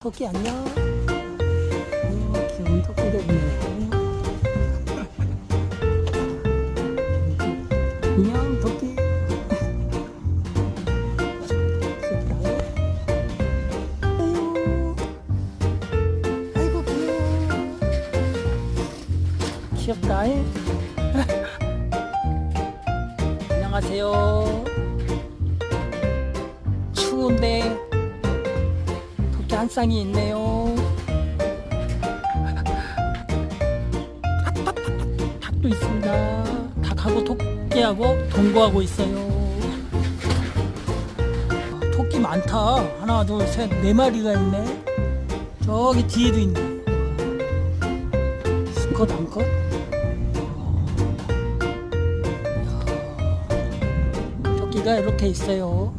토끼 안녕. 아유, 귀여운 토끼들 있네. 안녕, 토끼. 귀엽다. 아이고, 귀여워. 귀엽다. 이. 안녕하세요. 추운데 토끼 한 쌍이 있네요. 닭도 있습니다. 닭하고 토끼하고 동거하고 있어요. 아, 토끼 많다. 하나, 둘, 셋, 네 마리가 있네. 저기 뒤에도 있네. 수컷, 암컷? 토끼가 이렇게 있어요.